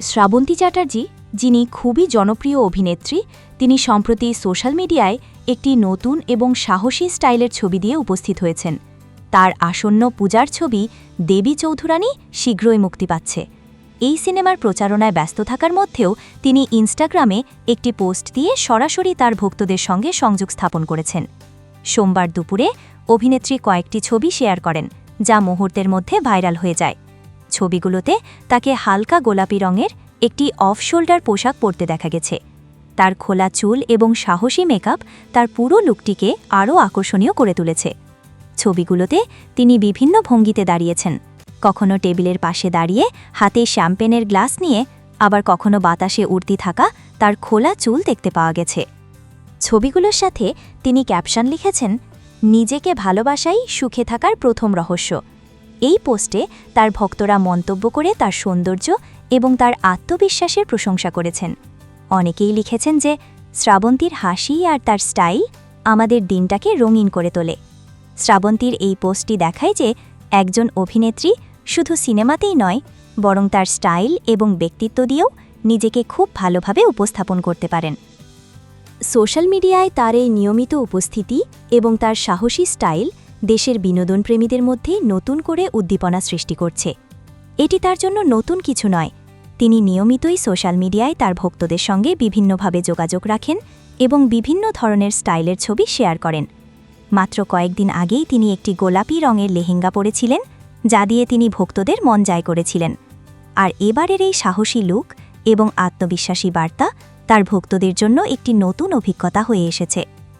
শ্রাবন্তী চ্যাটার্জি, যিনি খুবই জনপ্রিয় অভিনেত্রী, তিনি সম্প্রতি সোশ্যাল মিডিয়ায় একটি নতুন এবং সাহসী স্টাইলের ছবি দিয়ে উপস্থিত হয়েছেন। তার আসন্ন পূজার ছবি দেবী চৌধুরানী শীঘ্রই মুক্তি পাচ্ছে। এই সিনেমার প্রচারণায় ব্যস্ত থাকার মধ্যেও তিনি ইনস্টাগ্রামে একটি পোস্ট দিয়ে সরাসরি তার ভক্তদের সঙ্গে সংযোগ স্থাপন করেছেন। সোমবার দুপুরে অভিনেত্রী কয়েকটি ছবি শেয়ার করেন, যা মুহূর্তের মধ্যে ভাইরাল হয়ে যায়। ছবিগুলোতে তাকে হালকা গোলাপি রঙের একটি অফ শোল্ডার পোশাক পরতে দেখা গেছে। তার খোলা চুল এবং সাহসী মেকআপ তার পুরো লুকটিকে আরও আকর্ষণীয় করে তুলেছে। ছবিগুলোতে তিনি বিভিন্ন ভঙ্গিতে দাঁড়িয়েছেন। কখনো টেবিলের পাশে দাঁড়িয়ে হাতে শ্যাম্পেনের গ্লাস নিয়ে, আবার কখনো বাতাসে উড়তি থাকা তার খোলা চুল দেখতে পাওয়া গেছে। ছবিগুলোর সাথে তিনি ক্যাপশন লিখেছেন, নিজেকে ভালোবাসাই সুখে থাকার প্রথম রহস্য। এই পোস্টে তার ভক্তরা মন্তব্য করে তার সৌন্দর্য এবং তার আত্মবিশ্বাসের প্রশংসা করেছেন। অনেকেই লিখেছেন যে, শ্রাবন্তীর হাসি আর তার স্টাইল আমাদের দিনটাকে রঙিন করে তোলে। শ্রাবন্তীর এই পোস্টটি দেখায় যে, একজন অভিনেত্রী শুধু সিনেমাতেই নয়, বরং তার স্টাইল এবং ব্যক্তিত্ব দিয়েও নিজেকে খুব ভালোভাবে উপস্থাপন করতে পারেন। সোশ্যাল মিডিয়ায় তার এই নিয়মিত উপস্থিতি এবং তার সাহসী স্টাইল দেশের বিনোদনপ্রেমীদের মধ্যে নতুন করে উদ্দীপনা সৃষ্টি করছে। এটি তার জন্য নতুন কিছু নয়। তিনি নিয়মিতই সোশ্যাল মিডিয়ায় তার ভক্তদের সঙ্গে বিভিন্নভাবে যোগাযোগ রাখেন এবং বিভিন্ন ধরনের স্টাইলের ছবি শেয়ার করেন। মাত্র কয়েকদিন আগেই তিনি একটি গোলাপি রঙের লেহেঙ্গা পরেছিলেন, যা দিয়ে তিনি ভক্তদের মন জয় করেছিলেন। আর এবারের এই সাহসী লুক এবং আত্মবিশ্বাসী বার্তা তার ভক্তদের জন্য একটি নতুন অভিজ্ঞতা হয়ে এসেছে।